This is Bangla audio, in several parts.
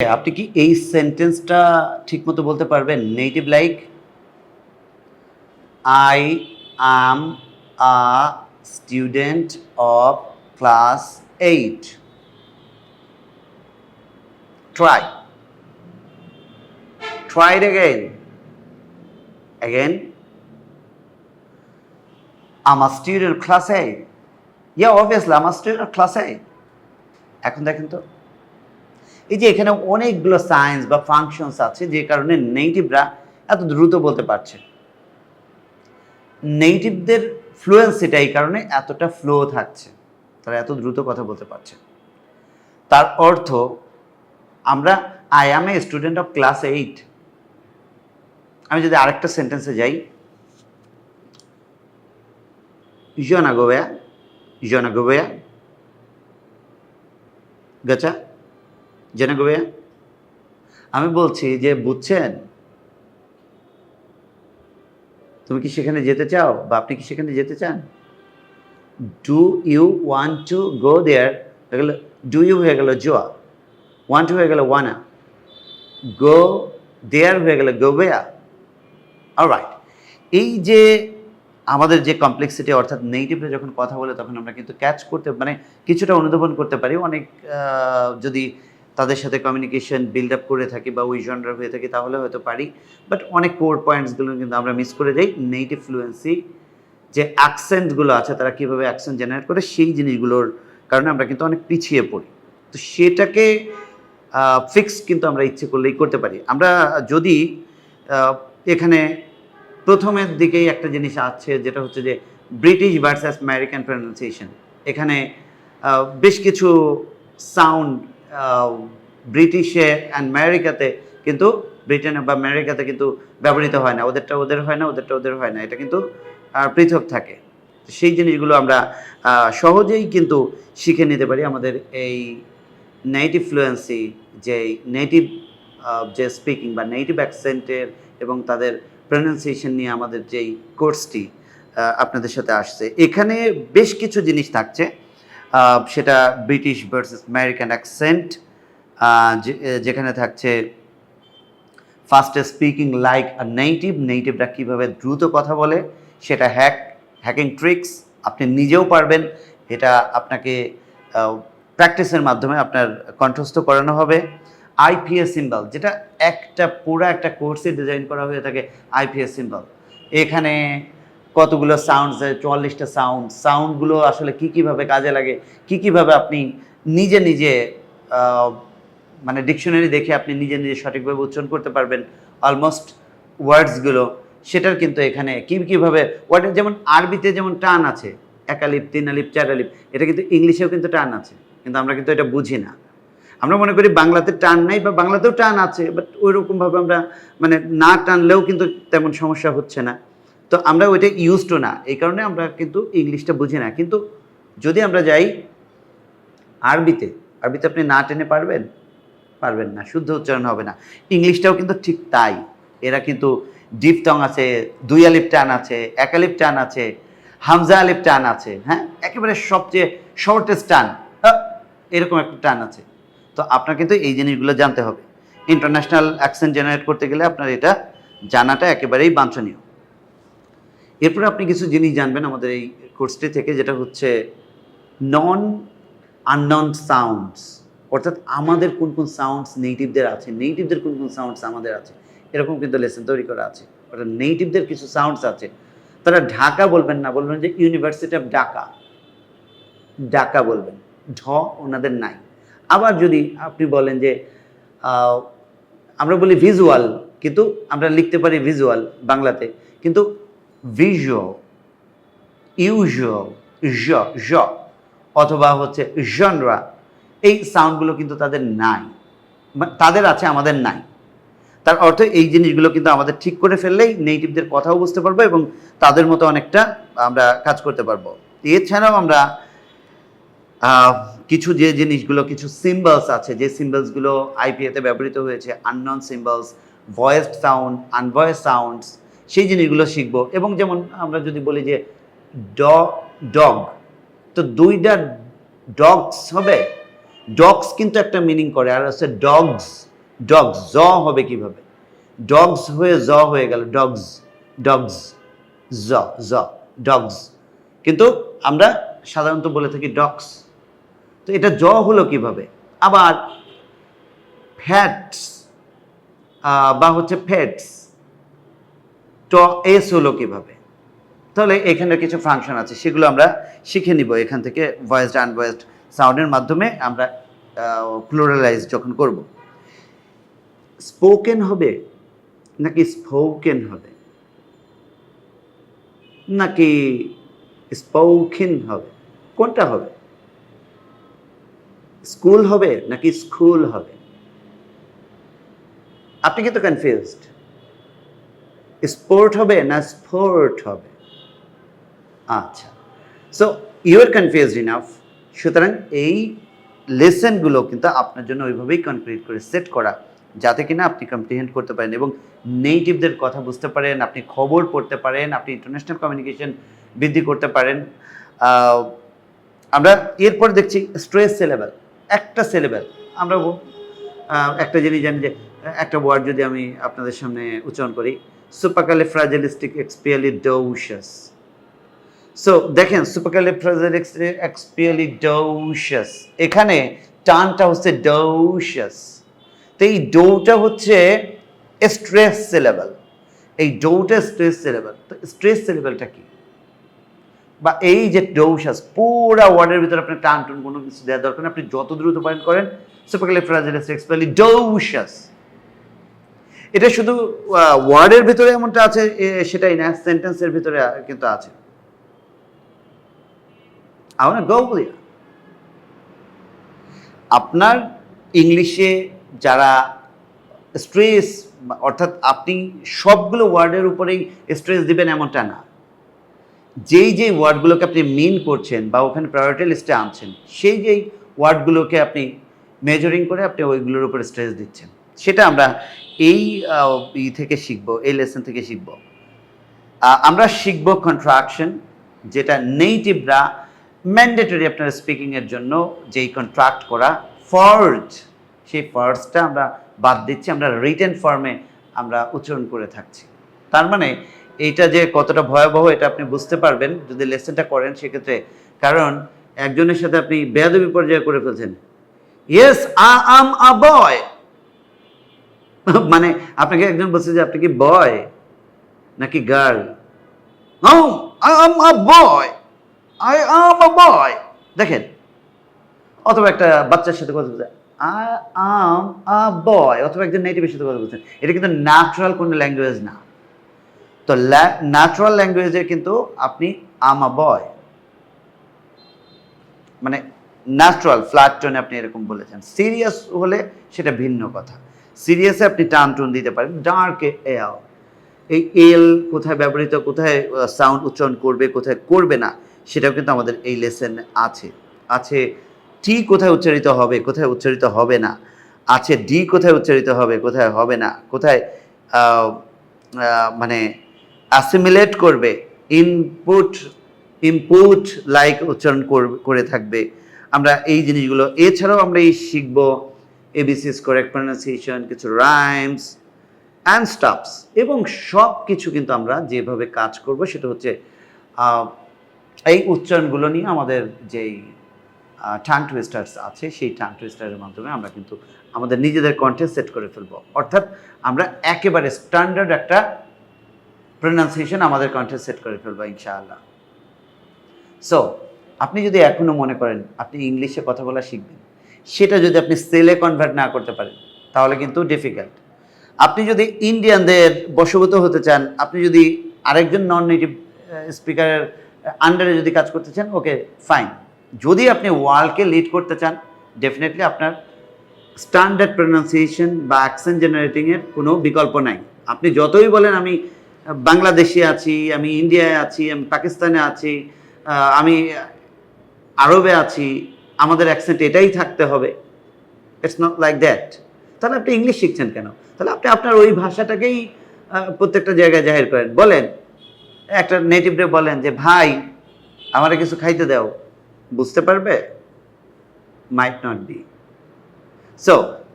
আপনি কি এই সেন্টেন্সটা ঠিক মতো বলতে পারবেন? Negative like I am a student of class eight try try again again আমার student class eight ya obviously আমার স্টুডেন্ট ক্লাস এইট এখন দেখেন তো। এই যে এখানে অনেকগুলো সায়েন্স বা ফাংশনস আছে যে কারণে নেটিভরা এত দ্রুত বলতে পারছে। নেটিভদের ফ্লুয়েন্সিটা এই কারণে এতটা ফ্লো থাকছে। তারা এত দ্রুত কথা বলতে পারছে। তার অর্থ আমরা I am a student of class eight আমি যদি আরেকটা সেন্টেন্সে যাই। জনা গোবেয়া জনা গেছা জেনে গোবেয়া আমি বলছি যে, বুঝছেন? তুমি কি সেখানে যেতে চাও বা আপনি কি সেখানে যেতে চান? Do you want to go there হয়ে গেল ডু ইউ হয়ে গেল জোয়া। ওয়ান টু হয়ে গেল ওয়ানা। গো দেয়ার হয়ে গেল গোবেয়া রাইট এই যে আমাদের যে কমপ্লেক্সিটি অর্থাৎ নেগেটিভে যখন কথা বলে, তখন আমরা কিন্তু ক্যাচ করতে মানে কিছুটা অনুধাবন করতে পারি। অনেক যদি তাদের সাথে কমিউনিকেশন বিল্ড আপ করে থাকি বা ওই জনরা হয়ে থাকি, তাহলে হয়তো পারি। বাট অনেক কোর পয়েন্টসগুলো কিন্তু আমরা মিস করে যাই। নেগেটিভ ফ্লুয়েন্সি যে অ্যাকসেন্টগুলো আছে, তারা কীভাবে অ্যাকসেন্ট জেনারেট করে, সেই জিনিসগুলোর কারণে আমরা কিন্তু অনেক পিছিয়ে পড়ি। তো সেটাকে ফিক্স কিন্তু আমরা ইচ্ছে করলেই করতে পারি। আমরা যদি এখানে প্রথমের দিকেই একটা জিনিস আছে, যেটা হচ্ছে যে ব্রিটিশ ভার্সাস আমেরিকান প্রনাউন্সিয়েশন এখানে বেশ কিছু সাউন্ড ব্রিটিশে অ্যান্ড আমেরিকাতে কিন্তু ব্রিটেনে বা আমেরিকাতে কিন্তু ব্যবহৃত হয় না। ওদেরটা ওদের হয় না, ওদেরটা ওদের হয় না। এটা কিন্তু পৃথক থাকে। সেই জিনিসগুলো আমরা সহজেই কিন্তু শিখে নিতে পারি আমাদের এই নেটিভ ফ্লুয়েন্সি যে নেটিভ যে স্পিকিং বা নেটিভ অ্যাকসেন্টের এবং তাদের প্রনাউন্সিয়েশন নিয়ে আমাদের যেই কোর্সটি আপনাদের সাথে আসছে। এখানে বেশ কিছু জিনিস থাকছে। সেটা ব্রিটিশ ভার্সেস আমেরিকান অ্যাকসেন্ট যেখানে থাকছে ফাস্টে স্পিকিং লাইক আ নেটিভ নেটিভরা কীভাবে দ্রুত কথা বলে, সেটা হ্যাক হ্যাকিং ট্রিক্স আপনি নিজেও পারবেন, এটা আপনাকে প্র্যাকটিসের মাধ্যমে আপনার কণ্ঠস্থ করানো হবে। আইপিএস সিম্বল যেটা একটা পুরো একটা কোর্সে ডিজাইন করা হয়ে থাকে আইপিএস সিম্বল এখানে কতগুলো সাউন্ড চুয়াল্লিশটা সাউন্ড সাউন্ডগুলো আসলে কী কীভাবে কাজে লাগে, কী কীভাবে আপনি নিজে নিজে মানে ডিকশনারি দেখে আপনি নিজে নিজে সঠিকভাবে উচ্চারণ করতে পারবেন অলমোস্ট ওয়ার্ডসগুলো সেটার কিন্তু এখানে কী কীভাবে ওয়ার্ডের যেমন আরবিতে যেমন টান আছে একালিপ তিন আলিপ চার আলিপ এটা কিন্তু ইংলিশেও কিন্তু টান আছে, কিন্তু আমরা কিন্তু এটা বুঝি না। আমরা মনে করি বাংলাতে টান নাই বা বাংলাতেও টান আছে বাট ওই রকমভাবে আমরা মানে না টানলেও কিন্তু তেমন সমস্যা হচ্ছে না। তো আমরা ওইটা ইউজ টু না এই কারণে আমরা কিন্তু ইংলিশটা বুঝি না। কিন্তু যদি আমরা যাই আরবিতে আরবিতে আপনি না টেনে পারবেন? পারবেন না শুদ্ধ উচ্চারণ হবে না। ইংলিশটাও কিন্তু ঠিক তাই। এরা কিন্তু ডিপ ডিপটং আছে দুই আলিপ টান আছে এক আলিপ টান আছে হামজা আলিপ টান আছে হ্যাঁ? একেবারে সবচেয়ে শর্টেস্ট টান আহ, এরকম একটা টান আছে। তো আপনার কিন্তু এই জিনিসগুলো জানতে হবে। ইন্টারন্যাশনাল অ্যাকসেন্ট জেনারেট করতে গেলে আপনার এটা জানাটা একেবারেই বাঞ্ছনীয়। এরপরে আপনি কিছু জিনিস জানবেন আমাদের এই কোর্সটি থেকে, যেটা হচ্ছে নন আননন সাউন্ডস অর্থাৎ আমাদের কোন কোন সাউন্ডস নেটিভদের আছে নেটিভদের কোন কোন সাউন্ডস আমাদের আছে, এরকম কিন্তু লেসন তৈরি করা আছে, অর্থাৎ নেটিভদের কিছু সাউন্ডস আছে। তারা ঢাকা বলবেন না, বলবেন যে ইউনিভার্সিটি অফ ঢাকা ঢাকা বলবেন, ঢ ওনাদের নাই। আবার যদি আপনি বলেন যে আমরা বলি ভিজুয়াল কিন্তু আমরা লিখতে পারি ভিজুয়াল বাংলাতে, কিন্তু ভিজুয়াল ইউজুয়াল জ অথবা হচ্ছে জনরা এই সাউন্ডগুলো কিন্তু তাদের নাই। তাদের আছে, আমাদের নাই। তার অর্থ এই জিনিসগুলো কিন্তু আমাদের ঠিক করে ফেললেই নেটিভদের কথাও বুঝতে পারব এবং তাদের মতো অনেকটা আমরা কাজ করতে পারব। এছাড়াও আমরা কিছু যে জিনিসগুলো, কিছু সিম্বলস আছে, যে সিম্বলসগুলো আইপিএতে ব্যবহৃত হয়েছে unknown symbols voiced sound unvoiced sounds সেই জিনিসগুলো শিখব। এবং যেমন আমরা যদি বলি যে ড, ডগ, তো দুইটা ডগস হবে? ডগস কিন্তু একটা মিনিং করে, আর হচ্ছে ডগস ডগস, জ হবে কীভাবে? ডগস হয়ে জ হয়ে গেল, ডগস ডগস, জ জ, ডগস। কিন্তু আমরা সাধারণত বলে থাকি ডগস। তো এটা জ হলো কীভাবে? আবার ফ্যাটস বা হচ্ছে ফ্যাটস। ট এস হলো কীভাবে? তাহলে এখানে কিছু ফাংশন আছে, সেগুলো আমরা শিখে নিব। এখান থেকে ভয়েসড আনভয়েসড সাউন্ডের মাধ্যমে আমরা প্লুরালাইজ যখন করব। স্পোকেন হবে নাকি স্পোকেন হবে? নাকি স্পোকেন হবে? কোনটা হবে? স্কুল হবে নাকি স্কুল হবে? আপনি কিন্তু কনফিউজড স্পোর্ট হবে না স্পোর্ট হবে? আচ্ছা so you are confused enough সুতরাং এই লেসনগুলো কিন্তু আপনার জন্য ওইভাবেই কনক্রিট করে সেট করা, যাতে কিনা আপনি কমপ্রিহেন্ড করতে পারেন এবং নেটিভদের কথা বুঝতে পারেন, আপনি খবর পড়তে পারেন, আপনি ইন্টারন্যাশনাল কমিউনিকেশন বৃদ্ধি করতে পারেন। আমরা এরপর দেখছি স্ট্রেস সিলেবেল একটা সিলেবেল আমরা একটা জিনিস জানি যে, একটা ওয়ার্ড যদি আমি আপনাদের সামনে উচ্চারণ করি সুপাকালে ফ্রাজিলিস্টিক এক্সপিয়ালি ডৌশাস সো দেখেন সুপাকালে ফ্রাজিলিস্টিক এক্সপিয়ালি ডৌশাস এখানে টানটা হচ্ছে ডৌশাস তো এই ডৌটা হচ্ছে স্ট্রেস সিলেবেল এই ডৌটা স্ট্রেস সিলেবেল তো স্ট্রেস সিলেবেলটা কি? বা এই যে ডৌশাস পুরা ওয়ার্ডের ভিতরে আপনার টান টুন কোনো কিছু দেওয়ার দরকার আপনি যত দ্রুত পারেন করেন সুপারকালি ফ্রাজিলিস্টিক এক্সপিয়ালি ডৌশাস এটা শুধু ওয়ার্ডের ভিতরে এমনটা আছে সেটাই না সেন্টেন্সের ভিতরে কিন্তু আছে। আমার আপনার ইংলিশে যারা স্ট্রেস অর্থাৎ আপনি সবগুলো ওয়ার্ডের উপরেই স্ট্রেস দিবেন এমনটা না। যেই যেই ওয়ার্ডগুলোকে আপনি মিন করছেন বা ওখানে প্রায়োরিটি লিস্টে আনছেন, সেই যেই ওয়ার্ডগুলোকে আপনি মেজরিং করে আপনি ওইগুলোর উপরে স্ট্রেস দিচ্ছেন। সেটা আমরা এই ই থেকে শিখব, এই লেসন থেকে শিখব। আমরা শিখব কন্ট্রাকশন যেটা নেইটিভরা ম্যান্ডেটরি আপনার স্পিকিংয়ের জন্য যেই কন্ট্রাক্ট করা ফর্জ সেই ফর্জটা আমরা বাদ দিচ্ছি, আমরা রিটেন ফর্মে আমরা উচ্চারণ করে থাকছি। তার মানে এইটা যে কতটা ভয়াবহ, এটা আপনি বুঝতে পারবেন, যদি লেসনটা করেন সেক্ষেত্রে। কারণ একজনের সাথে আপনি বেয়াদবি পর্যায়ে করে ফেলছেন। ইয়েস আ আম আ বয় মানে আপনাকে একজন বলছে যে, আপনি কি বয় নাকি গার্ল বয় বয় দেখেন, অথবা একটা বাচ্চার সাথে কথা বলছে বয় অথবা একজন নেটিভের সাথে কথা বলছেন এটা কিন্তু ন্যাচারাল কোনো ল্যাঙ্গুয়েজ না। তো ন্যাচারাল ল্যাঙ্গুয়েজে কিন্তু আপনি আম আ বয় মানে ন্যাচারাল ফ্ল্যাট টোনে আপনি এরকম বলেছেন। সিরিয়াস হলে সেটা ভিন্ন কথা। সিরিয়াসে আপনি টান টুন দিতে পারেন ডার্ক এল এই এল কোথায় ব্যবহৃত, কোথায় সাউন্ড উচ্চারণ করবে, কোথায় করবে না, সেটাও কিন্তু আমাদের এই লেসন আছে। আছে টি কোথায় উচ্চারিত হবে, কোথায় উচ্চারিত হবে না। আছে ডি কোথায় উচ্চারিত হবে, কোথায় হবে না। কোথায় মানে অ্যাসিমিলেট করবে ইনপুট ইনপুট লাইক উচ্চারণ করে থাকবে। আমরা এই জিনিসগুলো, এছাড়াও আমরা এই শিখব এবিসিস কারেক্ট প্রনাউন্সিয়েশন কিছু রাইমস অ্যান্ড স্টাফস এবং সব কিছু কিন্তু আমরা যেভাবে কাজ করব, সেটা হচ্ছে এই উচ্চারণগুলো নিয়ে আমাদের যেই টাং টুইস্টার্স আছে, সেই টাং টুইস্টারের মাধ্যমে আমরা কিন্তু আমাদের নিজেদের কণ্ঠে সেট করে ফেলব। অর্থাৎ আমরা একেবারে স্ট্যান্ডার্ড একটা প্রনাউন্সিয়েশন আমাদের কণ্ঠে সেট করে ফেলব, ইনশাআল্লাহ। সো আপনি যদি এখনও মনে করেন, আপনি ইংলিশে কথা বলা শিখবেন সেটা যদি আপনি সেলে কনভার্ট না করতে পারেন, তাহলে কিন্তু ডিফিকাল্ট আপনি যদি ইন্ডিয়ানদের বশবত হতে চান, আপনি যদি আরেকজন নন নেটিভ স্পিকারের আন্ডারে যদি কাজ করতে চান ওকে ফাইন যদি আপনি ওয়ার্ল্ডকে লিড করতে চান ডেফিনেটলি আপনার স্ট্যান্ডার্ড প্রনাউন্সিয়েশন বা অ্যাকসেন্ট জেনারেটিংয়ের কোনো বিকল্প নাই। আপনি যতই বলেন, আমি বাংলাদেশে আছি, আমি ইন্ডিয়ায় আছি, আমি পাকিস্তানে আছি আমি আরবে আছি আমাদের অ্যাকসেন্ট এটাই থাকতে হবে। ইটস নট লাইক দ্যাট তাহলে আপনি ইংলিশ শিখছেন কেন? তাহলে আপনি আপনার ওই ভাষাটাকেই প্রত্যেকটা জায়গায় জাহির করেন। বলেন, একটা নেটিভরে বলেন যে, ভাই, আমারে কিছু খাইতে দাও। বুঝতে পারবে? মাইট নট বি সো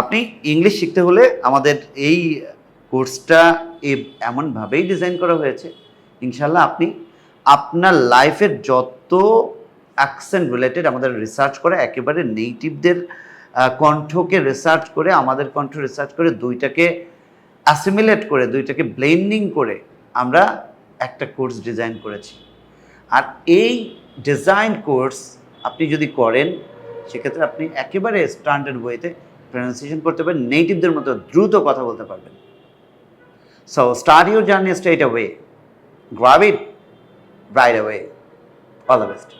আপনি ইংলিশ শিখতে হলে আমাদের এই কোর্সটা এমনভাবেই ডিজাইন করা হয়েছে। ইনশাল্লাহ আপনি আপনার লাইফের যত অ্যাকসেন্ট রিলেটেড আমাদের রিসার্চ করে, একেবারে নেটিভদের কণ্ঠকে রিসার্চ করে, আমাদের কণ্ঠ রিসার্চ করে, দুইটাকে অ্যাসিমিলেট করে, দুইটাকে ব্লেন্ডিং করে আমরা একটা কোর্স ডিজাইন করেছি। আর এই ডিজাইন কোর্স আপনি যদি করেন, সেক্ষেত্রে আপনি একেবারে স্ট্যান্ডার্ড ওয়েতে প্রনাউন্সিয়েশন করতে পারেন নেটিভদের মতো দ্রুত কথা বলতে পারবেন। So start your journey straight away grab it right away all the best